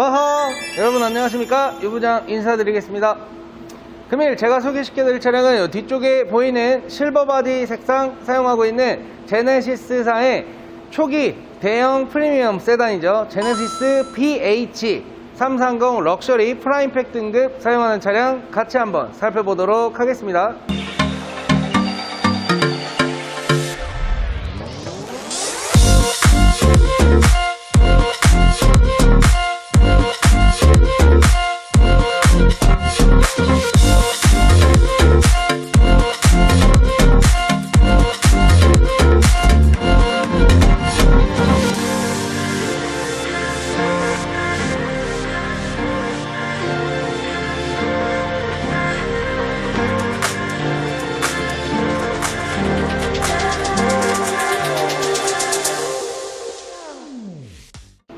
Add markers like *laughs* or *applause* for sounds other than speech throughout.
마하! 여러분 안녕하십니까? 유부장 인사드리겠습니다. 금일 제가 소개시켜드릴 차량은 이 뒤쪽에 보이는 실버바디 색상 사용하고 있는 제네시스사의 초기 대형 프리미엄 세단이죠. 제네시스 BH 330 럭셔리 프라임팩 등급 사용하는 차량 같이 한번 살펴보도록 하겠습니다.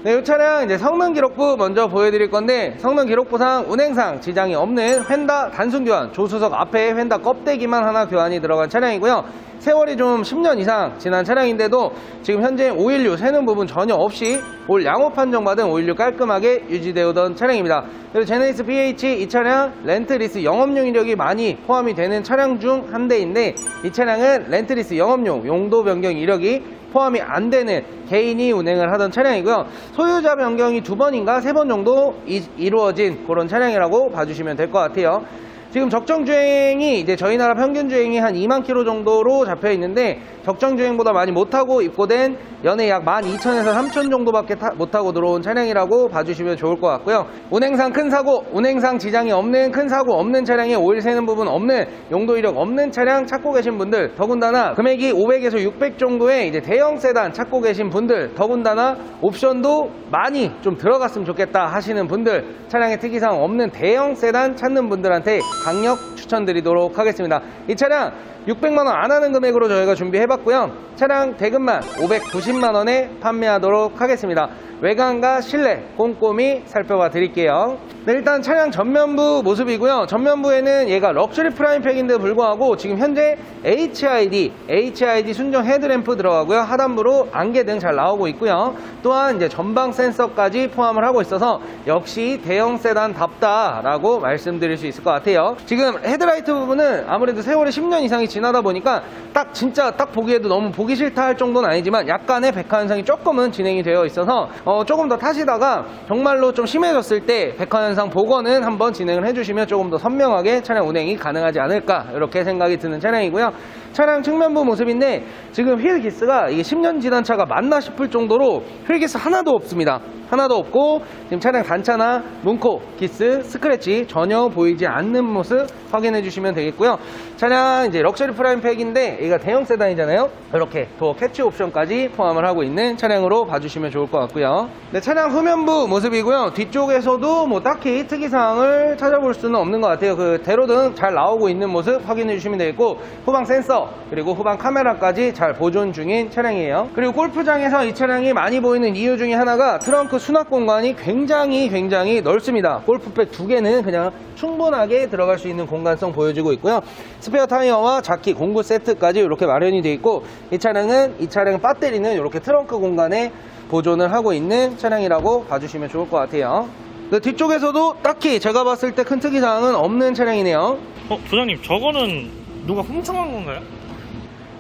네, 이 차량 이제 성능 기록부 먼저 보여드릴 건데 성능 기록부상 운행상 지장이 없는 휀다 단순 교환, 조수석 앞에 휀다 껍데기만 하나 교환이 들어간 차량이고요. 세월이 좀 10년 이상 지난 차량인데도 지금 현재 오일류 새는 부분 전혀 없이 올 양호 판정받은 오일류 깔끔하게 유지되어던 차량입니다. 그리고 제네시스 BH 이 차량 렌트리스 영업용 이력이 많이 포함이 되는 차량 중 한 대인데 이 차량은 렌트리스 영업용 용도 변경 이력이 포함이 안 되는 개인이 운행을 하던 차량이고요. 소유자 변경이 두 번인가 세 번 정도 이, 이루어진 그런 차량이라고 봐주시면 될 것 같아요. 지금 적정 주행이 이제 저희 나라 평균 주행이 한 2만 킬로 정도로 잡혀 있는데 적정 주행보다 많이 못하고 입고된 연에 약 12,000에서 3,000 정도밖에 타- 못하고 들어온 차량이라고 봐주시면 좋을 것 같고요. 운행상 큰 사고, 운행상 지장이 없는 큰 사고 없는 차량에 오일 새는 부분 없는 용도 이력 없는 차량 찾고 계신 분들 더군다나 금액이 500에서 600 정도의 이제 대형 세단 찾고 계신 분들 더군다나 옵션도 많이 좀 들어갔으면 좋겠다 하시는 분들 차량의 특이사항 없는 대형 세단 찾는 분들한테 강력 추천드리도록 하겠습니다. 이 차량 600만 원 안 하는 금액으로 저희가 준비해봤고요. 차량 대금만 590만 원에 판매하도록 하겠습니다. 외관과 실내 꼼꼼히 살펴봐 드릴게요. 네, 일단 차량 전면부 모습이고요. 전면부에는 얘가 럭셔리 프라임팩인데 불구하고 지금 현재 HID, HID 순정 헤드램프 들어가고요. 하단부로 안개 등 잘 나오고 있고요. 또한 이제 전방 센서까지 포함을 하고 있어서 역시 대형 세단답다라고 말씀드릴 수 있을 것 같아요. 지금 헤드라이트 부분은 아무래도 세월이 10년 이상이 지나다 보니까 딱 진짜 딱 보기에도 너무 보기 싫다 할 정도는 아니지만 약간의 백화 현상이 조금은 진행이 되어 있어서 어, 조금 더 타시다가 정말로 좀 심해졌을 때 백화 현상 복원은 한번 진행을 해주시면 조금 더 선명하게 차량 운행이 가능하지 않을까 이렇게 생각이 드는 차량이고요. 차량 측면부 모습인데 지금 휠 기스가 이게 10년 지난 차가 맞나 싶을 정도로 휠 기스 하나도 없습니다. 하나도 없고 지금 차량 단차나 문코, 기스, 스크래치 전혀 보이지 않는 모습 확인해 주시면 되겠고요. 차량 이제 럭셔리 프라임 팩인데 얘가 대형 세단이잖아요. 이렇게 도어 캐치 옵션까지 포함을 하고 있는 차량으로 봐주시면 좋을 것 같고요. 네, 차량 후면부 모습이고요. 뒤쪽에서도 뭐 딱히 특이사항을 찾아볼 수는 없는 것 같아요. 그 대로등 잘 나오고 있는 모습 확인해 주시면 되겠고 후방 센서 그리고 후방 카메라까지 잘 보존 중인 차량이에요. 그리고 골프장에서 이 차량이 많이 보이는 이유 중에 하나가 트렁크 수납 공간이 굉장히 굉장히 넓습니다. 골프백 두 개는 그냥 충분하게 들어갈 수 있는 공간성 보여주고 있고요. 스페어 타이어와 자키 공구 세트까지 이렇게 마련이 되어 있고 이 차량은 이 차량 배터리는 이렇게 트렁크 공간에 보존을 하고 있는 차량이라고 봐주시면 좋을 것 같아요. 네, 뒤쪽에서도 딱히 제가 봤을 때 큰 특이사항은 없는 차량이네요. 어, 부장님, 저거는 누가 훔쳐간 건가요?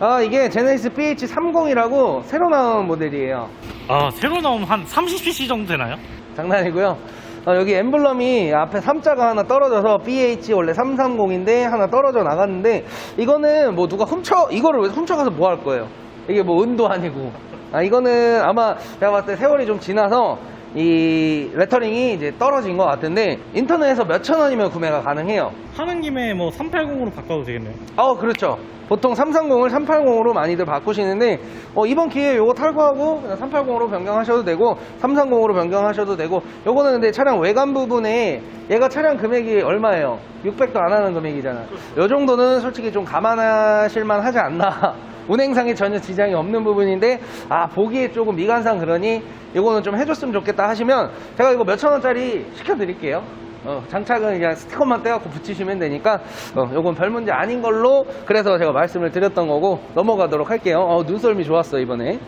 아, 이게 제네시스 BH30이라고 새로 나온 모델이에요. 아, 새로 나오면 한 30cc 정도 되나요? 장난이고요. 어, 여기 엠블럼이 앞에 3자가 하나 떨어져서 BH 원래 330인데 하나 떨어져 나갔는데 이거는 뭐 누가 훔쳐 이거를 왜 훔쳐가서 뭐 할 거예요? 이게 뭐 은도 아니고. 아 이거는 아마 제가 봤을 때 세월이 좀 지나서 이 레터링이 이제 떨어진 것 같은데 인터넷에서 몇천 원이면 구매가 가능해요. 하는 김에 뭐 380으로 바꿔도 되겠네요. 어, 그렇죠. 보통 330을 380으로 많이들 바꾸시는데, 어, 이번 기회에 요거 탈거하고, 그냥 380으로 변경하셔도 되고, 330으로 변경하셔도 되고, 요거는 근데 차량 외관 부분에, 얘가 차량 금액이 얼마예요? 600도 안 하는 금액이잖아. 요 정도는 솔직히 좀 감안하실만 하지 않나. 운행상에 전혀 지장이 없는 부분인데, 아, 보기에 조금 미관상 그러니, 요거는 좀 해줬으면 좋겠다 하시면, 제가 이거 몇천 원짜리 시켜드릴게요. 어, 장착은 그냥 스티커만 떼갖고 붙이시면 되니까 어, 요건 별 문제 아닌 걸로 그래서 제가 말씀을 드렸던 거고 넘어가도록 할게요 어, 눈썰미 좋았어 이번에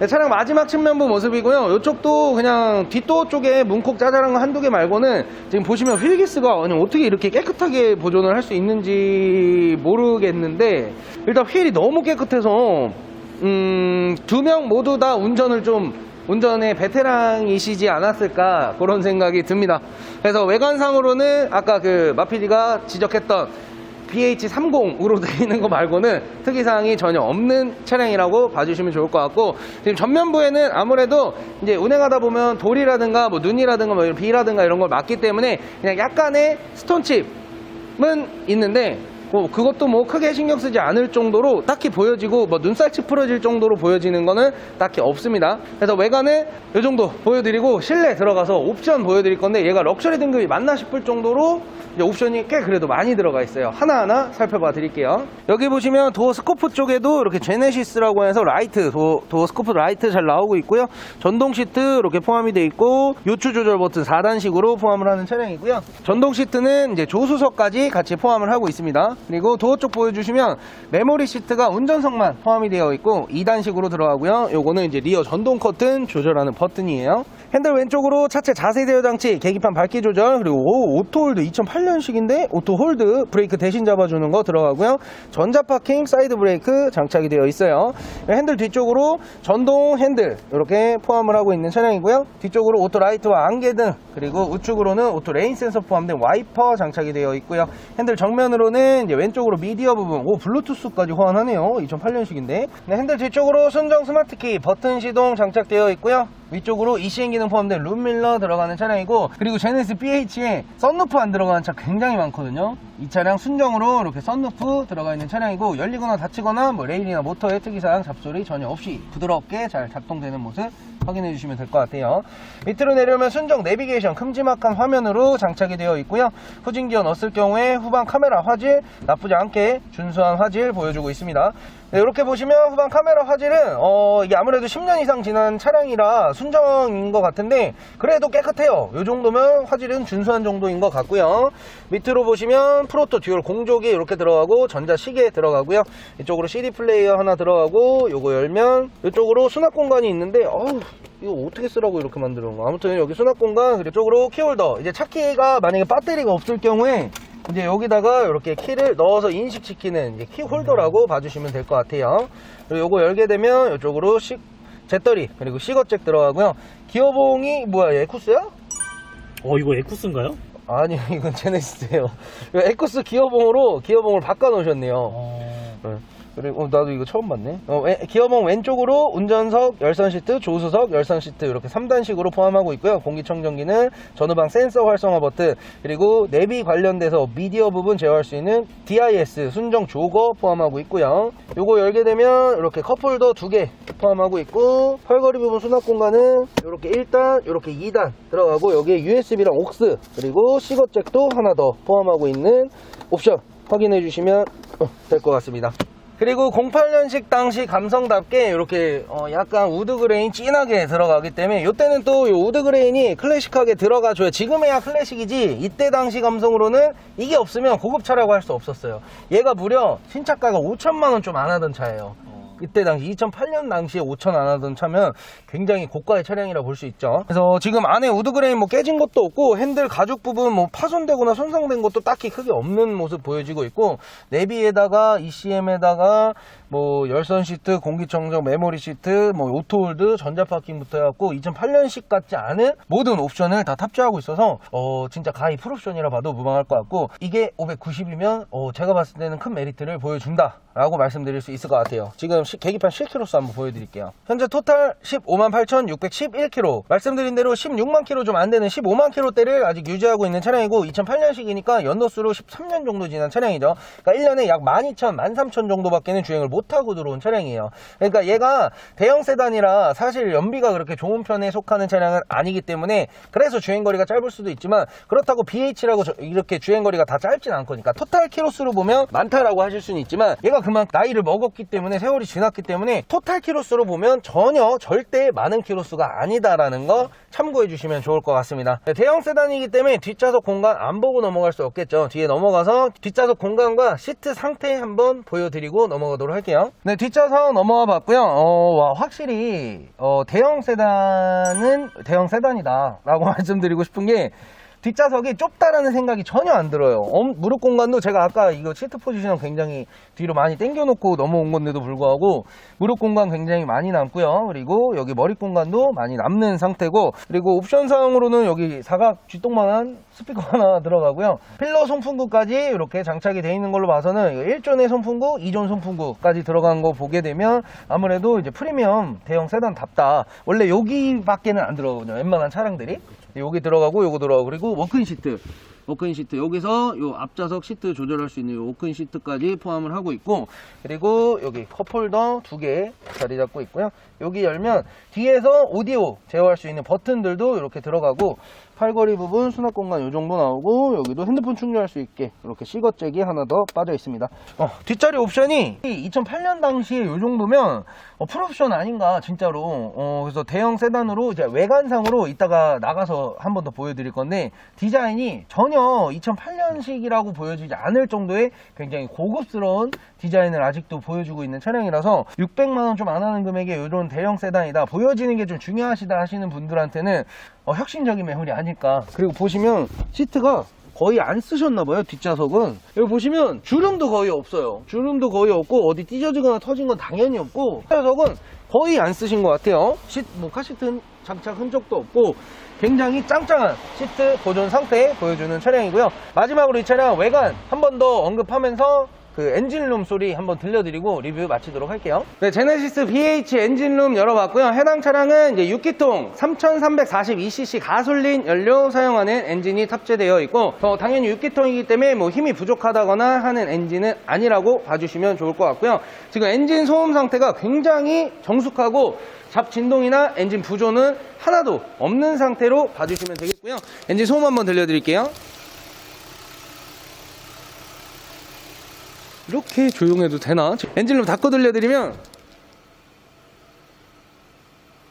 네, 차량 마지막 측면부 모습이고요. 이쪽도 그냥 뒷도 쪽에 문콕 짜잘한 거 한두 개 말고는 지금 보시면 휠기스가 어떻게 이렇게 깨끗하게 보존을 할 수 있는지 모르겠는데 일단 휠이 너무 깨끗해서 음, 두 명 모두 다 운전을 좀 운전의 베테랑이시지 않았을까 그런 생각이 듭니다. 그래서 외관상으로는 아까 그 마피디가 지적했던 BH30으로 되어 있는 거 말고는 특이사항이 전혀 없는 차량이라고 봐주시면 좋을 것 같고 지금 전면부에는 아무래도 이제 운행하다 보면 돌이라든가 뭐 눈이라든가 뭐 비라든가 이런 걸 맞기 때문에 그냥 약간의 스톤칩은 있는데 뭐 그것도 뭐 크게 신경 쓰지 않을 정도로 딱히 보여지고 뭐 눈살 찌푸러질 정도로 보여지는 거는 딱히 없습니다. 그래서 외관은 이 정도 보여드리고 실내 들어가서 옵션 보여드릴 건데 얘가 럭셔리 등급이 맞나 싶을 정도로 옵션이 꽤 그래도 많이 들어가 있어요. 하나하나 살펴봐 드릴게요. 여기 보시면 도어 스코프 쪽에도 이렇게 제네시스라고 해서 라이트, 도, 도어 스코프 라이트 잘 나오고 있고요. 전동 시트 이렇게 포함이 되어 있고 요추 조절 버튼 4단식으로 포함을 하는 차량이고요. 전동 시트는 이제 조수석까지 같이 포함을 하고 있습니다. 그리고 도어 쪽 보여주시면 메모리 시트가 운전석만 포함이 되어 있고 2단식으로 들어가고요. 요거는 이제 리어 전동 커튼 조절하는 버튼이에요. 핸들 왼쪽으로 차체 자세 대여 장치, 계기판 밝기 조절, 그리고 오, 오토 홀드 2008년식인데 오토 홀드 브레이크 대신 잡아주는 거 들어가고요. 전자 파킹 사이드 브레이크 장착이 되어 있어요. 핸들 뒤쪽으로 전동 핸들 이렇게 포함을 하고 있는 차량이고요. 뒤쪽으로 오토 라이트와 안개등 그리고 우측으로는 오토 레인 센서 포함된 와이퍼 장착이 되어 있고요. 핸들 정면으로는 이제 왼쪽으로 미디어 부분, 오 블루투스까지 호환하네요. 2008년식인데 핸들 뒤쪽으로 순정 스마트키 버튼 시동 장착되어 있고요. 위쪽으로 ECN 기능 포함된 룸밀러 들어가는 차량이고 그리고 제네스 BH에 썬루프 안 들어가는 차 굉장히 많거든요. 이 차량 순정으로 이렇게 썬루프 들어가 있는 차량이고 열리거나 닫히거나 뭐 레일이나 모터의 특이사항 잡소리 전혀 없이 부드럽게 잘 작동되는 모습 확인해 주시면 될 것 같아요. 밑으로 내려오면 순정 내비게이션 큼지막한 화면으로 장착이 되어 있고요. 후진기어 넣었을 경우에 후방 카메라 화질 나쁘지 않게 준수한 화질 보여주고 있습니다 네, 이렇게 보시면 후방 카메라 화질은 어, 이게 아무래도 10년 이상 지난 차량이라 순정인 것 같은데 그래도 깨끗해요. 이 정도면 화질은 준수한 정도인 것 같고요. 밑으로 보시면 프로토 듀얼 공조기 이렇게 들어가고 전자 시계 들어가고요. 이쪽으로 CD 플레이어 하나 들어가고 요거 열면 이쪽으로 수납 공간이 있는데 어우 이거 어떻게 쓰라고 이렇게 만드는 거 아무튼 여기 수납 공간 그리고 이쪽으로 키홀더 이제 차키가 만약에 배터리가 없을 경우에 이제 여기다가 이렇게 키를 넣어서 인식시키는 키 홀더라고 봐주시면 될 것 같아요. 그리고 요거 열게 되면 이쪽으로 식, 잿더리 그리고 시거잭 들어가고요. 기어봉이 뭐야 얘 에쿠스야? 어 이거 에쿠스인가요? 아니 이건 제네시스예요. *laughs* 에쿠스 기어봉으로 기어봉을 바꿔 놓으셨네요. 어... 네. 그리고 어, 나도 이거 처음 봤네. 어, 왼- 기어봉 왼쪽으로 운전석, 열선 시트, 조수석, 열선 시트 이렇게 3단식으로 포함하고 있고요. 공기청정기는 전후방 센서 활성화 버튼 그리고 내비 관련돼서 미디어 부분 제어할 수 있는 DIS 순정 조거 포함하고 있고요. 요거 열게 되면 이렇게 컵홀더 두 개 포함하고 있고 팔걸이 부분 수납 공간은 이렇게 1단, 이렇게 2단 들어가고 여기에 USB랑 옥스 그리고 시거잭도 하나 더 포함하고 있는 옵션 확인해 주시면 될 것 같습니다. 그리고 08년식 당시 감성답게 이렇게 어, 약간 우드그레인 진하게 들어가기 때문에 이때는 또이 우드그레인이 클래식하게 들어가줘야 지금에야 클래식이지 이때 당시 감성으로는 이게 없으면 고급차라고 할 수 없었어요. 얘가 무려 신차가가 5천만원 좀 안 하던 차예요 이때 당시 2008년 당시에 5천 안 하던 차면 굉장히 고가의 차량이라 볼 수 있죠. 그래서 지금 안에 우드그레인 뭐 깨진 것도 없고 핸들 가죽 부분 뭐 파손되거나 손상된 것도 딱히 크게 없는 모습 보여지고 있고 내비에다가 ECM에다가 뭐 열선 시트, 공기청정, 메모리 시트, 뭐 오토홀드, 전자 파킹부터 해갖고 2008년식 같지 않은 모든 옵션을 다 탑재하고 있어서 어 진짜 가히 풀옵션이라 봐도 무방할 것 같고 이게 590이면 어 제가 봤을 때는 큰 메리트를 보여준다. 라고 말씀드릴 수 있을 것 같아요. 지금 시- 계기판 실키로수 한번 보여드릴게요. 현재 토탈 15만 8,611km. 말씀드린 대로 16만 km 좀 안 되는 15만 km대를 아직 유지하고 있는 차량이고 2008년식이니까 연도수로 13년 정도 지난 차량이죠. 그러니까 1년에 약 12,000, 13,000 정도밖에는 주행을 못하고 들어온 차량이에요. 그러니까 얘가 대형 세단이라 사실 연비가 그렇게 좋은 편에 속하는 차량은 아니기 때문에 그래서 주행거리가 짧을 수도 있지만 그렇다고 BH라고 이렇게 주행거리가 다 짧진 않거니까 토탈 키로수로 보면 많다라고 하실 수는 있지만 얘가 그만 나이를 먹었기 때문에 세월이 지났기 때문에 토탈 키로수로 보면 전혀 절대 많은 키로수가 아니다라는 거 참고해 주시면 좋을 것 같습니다. 네, 대형 세단이기 때문에 뒷좌석 공간 안 보고 넘어갈 수 없겠죠. 뒤에 넘어가서 뒷좌석 공간과 시트 상태 한번 보여드리고 넘어가도록 할게요. 네, 뒷좌석 넘어가 봤고요. 어, 와, 확실히 어, 대형 세단은 대형 세단이다 라고 *laughs* 말씀드리고 싶은 게 뒷좌석이 좁다라는 생각이 전혀 안 들어요. 엄- 무릎 공간도 제가 아까 이거 시트 포지션 굉장히 뒤로 많이 당겨놓고 넘어온 건데도 불구하고 무릎 공간 굉장히 많이 남고요. 그리고 여기 머리 공간도 많이 남는 상태고 그리고 옵션상으로는 여기 사각 쥐똥만한 스피커 *laughs* 하나 들어가고요. 필러 송풍구까지 이렇게 장착이 되어 있는 걸로 봐서는 1존의 송풍구, 2존 송풍구까지 들어간 거 보게 되면 아무래도 이제 프리미엄 대형 세단답다. 원래 여기밖에는 안 들어가거든요. 웬만한 차량들이. 여기 들어가고 요거 들어가고 그리고 워크인 시트. 워크인 시트. 여기서 요 앞좌석 시트 조절할 수 있는 요 워크인 시트까지 포함을 하고 있고 그리고 여기 컵홀더 두 개 자리 잡고 있고요. 여기 열면 뒤에서 오디오 제어할 수 있는 버튼들도 이렇게 들어가고 팔걸이 부분 수납 공간 요 정도 나오고 여기도 핸드폰 충전할 수 있게 이렇게 시거잭이 하나 더 빠져 있습니다. 어, 뒷자리 옵션이 2008년 당시에 요 정도면 어, 풀옵션 아닌가 진짜로. 어, 그래서 대형 세단으로 이제 외관상으로 이따가 나가서 한 번 더 보여드릴 건데 디자인이 전혀 2008년식이라고 보여지지 않을 정도의 굉장히 고급스러운 디자인을 아직도 보여주고 있는 차량이라서 600만원 좀 안 하는 금액에 이런 대형 세단이다. 보여지는 게 좀 중요하시다 하시는 분들한테는 어, 혁신적인 매물이 아닐까. 그리고 보시면 시트가 거의 안 쓰셨나봐요 뒷좌석은. 여기 보시면 주름도 거의 없어요. 주름도 거의 없고 어디 찢어지거나 터진 건 당연히 없고 뒷좌석은 거의 안 쓰신 것 같아요. 시, 뭐 카시트 장착 흔적도 없고 굉장히 짱짱한 시트 보존 상태 보여주는 차량이고요. 마지막으로 이 차량 외관 한 번 더 언급하면서 그 엔진룸 소리 한번 들려드리고 리뷰 마치도록 할게요. 네, 제네시스 BH 엔진룸 열어봤고요. 해당 차량은 이제 6기통 3342cc 가솔린 연료 사용하는 엔진이 탑재되어 있고, 어, 당연히 6기통이기 때문에 뭐 힘이 부족하다거나 하는 엔진은 아니라고 봐주시면 좋을 것 같고요. 지금 엔진 소음 상태가 굉장히 정숙하고 잡 진동이나 엔진 부조는 하나도 없는 상태로 봐주시면 되겠고요. 엔진 소음 한번 들려드릴게요. 이렇게 조용해도 되나? 엔진룸 닫고 들려드리면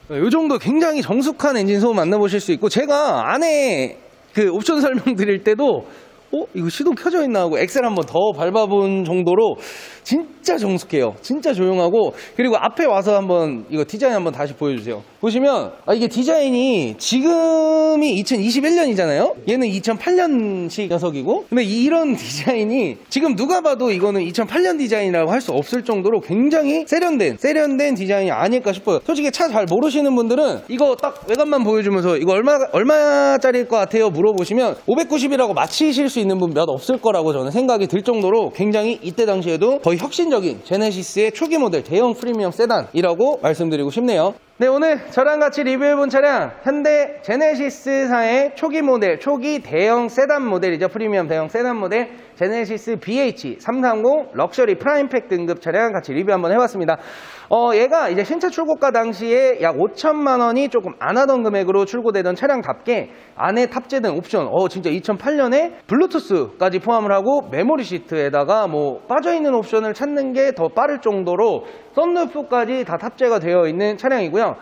이 정도 굉장히 정숙한 엔진 소음 만나보실 수 있고 제가 안에 그 옵션 설명 드릴 때도 어? 이거 시동 켜져 있나 하고 엑셀 한번 더 밟아본 정도로 진짜 정숙해요. 진짜 조용하고 그리고 앞에 와서 한번 이거 디자인 한번 다시 보여주세요. 보시면 아, 이게 디자인이 지금이 2021년이잖아요. 얘는 2008년식 녀석이고 근데 이런 *laughs* 디자인이 지금 누가 봐도 이거는 2008년 디자인이라고 할 수 없을 정도로 굉장히 세련된 세련된 디자인이 아닐까 싶어요. 솔직히 차 잘 모르시는 분들은 이거 딱 외관만 보여주면서 이거 얼마 얼마짜리일 것 같아요 물어보시면 590이라고 맞히실 수 있는 분 몇 없을 거라고 저는 생각이 들 정도로 굉장히 이때 당시에도 거의 혁신적인 제네시스의 초기 모델 대형 프리미엄 세단이라고 말씀드리고 싶네요. 네, 오늘 저랑 같이 리뷰해본 차량 현대 제네시스사의 초기 모델, 초기 대형 세단 모델이죠. 프리미엄 대형 세단 모델 제네시스 BH 330 럭셔리 프라임팩 등급 차량 같이 리뷰 한번 해봤습니다. 어, 얘가 이제 신차 출고가 당시에 약 5천만 원이 조금 안 하던 금액으로 출고되던 차량답게 안에 탑재된 옵션, 어, 진짜 2008년에 블루투스까지 포함을 하고 메모리 시트에다가 뭐 빠져있는 옵션을 찾는 게 더 빠를 정도로 썬루프까지 다 탑재가 되어 있는 차량이고요.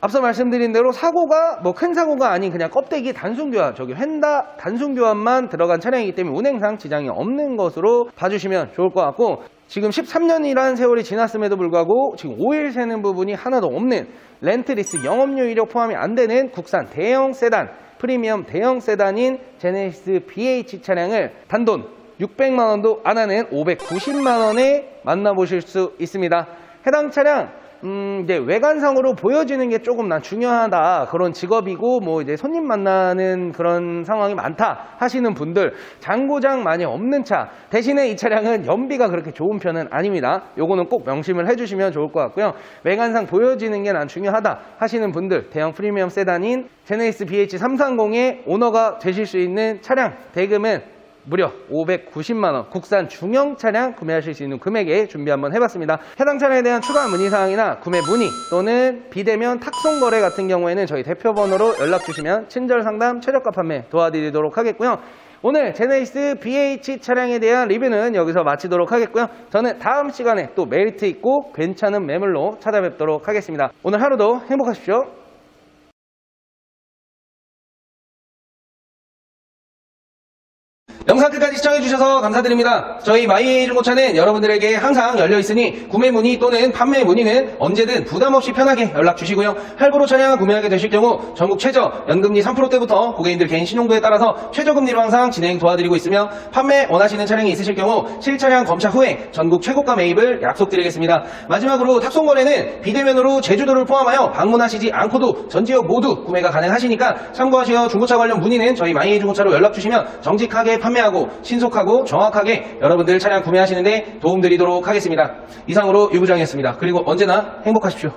앞서 말씀드린 대로 사고가 뭐 큰 사고가 아닌 그냥 껍데기 단순 교환, 저기 휀다 단순 교환만 들어간 차량이기 때문에 운행상 지장이 없는 것으로 봐주시면 좋을 것 같고 지금 13년이라는 세월이 지났음에도 불구하고 지금 오일 새는 부분이 하나도 없는 렌트리스 영업료 이력 포함이 안 되는 국산 대형 세단 프리미엄 대형 세단인 제네시스 BH 차량을 단돈 600만 원도 안 하는 590만 원에 만나보실 수 있습니다. 해당 차량 음, 이제 외관상으로 보여지는 게 조금 난 중요하다. 그런 직업이고, 뭐 이제 손님 만나는 그런 상황이 많다 하시는 분들, 장고장 많이 없는 차. 대신에 이 차량은 연비가 그렇게 좋은 편은 아닙니다. 요거는 꼭 명심을 해주시면 좋을 것 같고요. 외관상 보여지는 게 난 중요하다 하시는 분들, 대형 프리미엄 세단인 제네시스 BH 330의 오너가 되실 수 있는 차량 대금은 무려 590만원 국산 중형 차량 구매하실 수 있는 금액에 준비 한번 해봤습니다. 해당 차량에 대한 추가 문의사항이나 구매 문의 또는 비대면 탁송 거래 같은 경우에는 저희 대표 번호로 연락 주시면 친절 상담 최저가 판매 도와드리도록 하겠고요. 오늘 제네시스 BH 차량에 대한 리뷰는 여기서 마치도록 하겠고요. 저는 다음 시간에 또 메리트 있고 괜찮은 매물로 찾아뵙도록 하겠습니다. 오늘 하루도 행복하십시오. 영상 끝까지 시청해주셔서 감사드립니다. 저희 마이에이 중고차는 여러분들에게 항상 열려있으니 구매 문의 또는 판매 문의는 언제든 부담없이 편하게 연락 주시고요. 할부로 차량 구매하게 되실 경우 전국 최저 연금리 3%대부터 고객님들 개인 신용도에 따라서 최저금리로 항상 진행 도와드리고 있으며 판매 원하시는 차량이 있으실 경우 실차량 검차 후에 전국 최고가 매입을 약속드리겠습니다. 마지막으로 탁송거래는 비대면으로 제주도를 포함하여 방문하시지 않고도 전 지역 모두 구매가 가능하시니까 참고하시어 중고차 관련 문의는 저희 마이에이 중고차로 연락 주시면 정직하게 판매 하고 신속하고 정확하게 여러분들 차량 구매하시는데 도움드리도록 하겠습니다. 이상으로 유부장이었습니다. 그리고 언제나 행복하십시오.